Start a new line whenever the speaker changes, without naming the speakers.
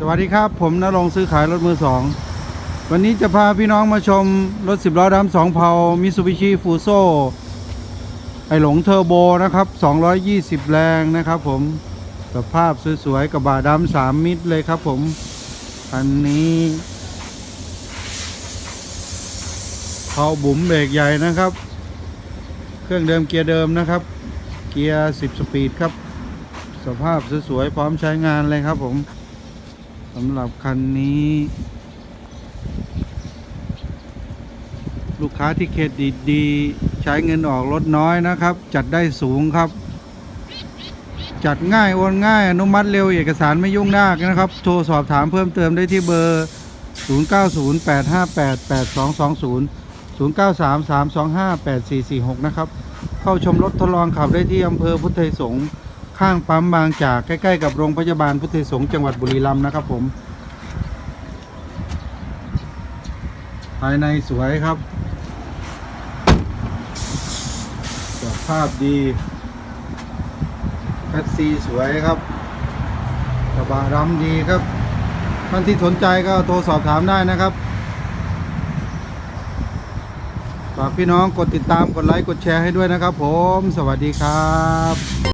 สวัสดีครับ ผมนรงซื้อขายรถมือสอง วันนี้จะพาพี่น้องมาชมรถสิบล้อดำสองเผามิซูบิชิฟูโซไอหลงเทอร์โบนะครับ 220 แรงนะครับผมสภาพสวยๆกระบะดำสามมิตรเลยครับผม คันนี้เผาบุ๋มเบรกใหญ่นะครับ เครื่องเดิมเกียร์เดิมนะครับ เกียร์ 10 สปีดครับ สภาพสวยๆพร้อมใช้งานเลยครับผม สำหรับคันนี้ ลูกค้าที่เครดิตดีใช้เงินออกรถน้อยนะครับ จัดได้สูงครับ จัดง่ายโอนง่ายอนุมัติเร็วเอกสารไม่ยุ่งยากนะครับ โทรสอบถามเพิ่มเติมได้ที่เบอร์ 0908588220 0933258446 นะครับ เข้าชมรถทดลองขับได้ที่อำเภอพุทธไทยสงฆ์ ข้างปั๊มบางจากใกล้ ๆ กับโรงพยาบาลพุทธสงฆ์จังหวัดบุรีรัมย์นะครับผม ภายในสวยครับสภาพดีแคสซีสวยครับกระบะดำดีครับท่านที่สนใจก็โทรสอบถามได้นะครับฝากพี่น้องกดติดตามกดไลค์กดแชร์ให้ด้วยนะครับผม สวัสดีครับ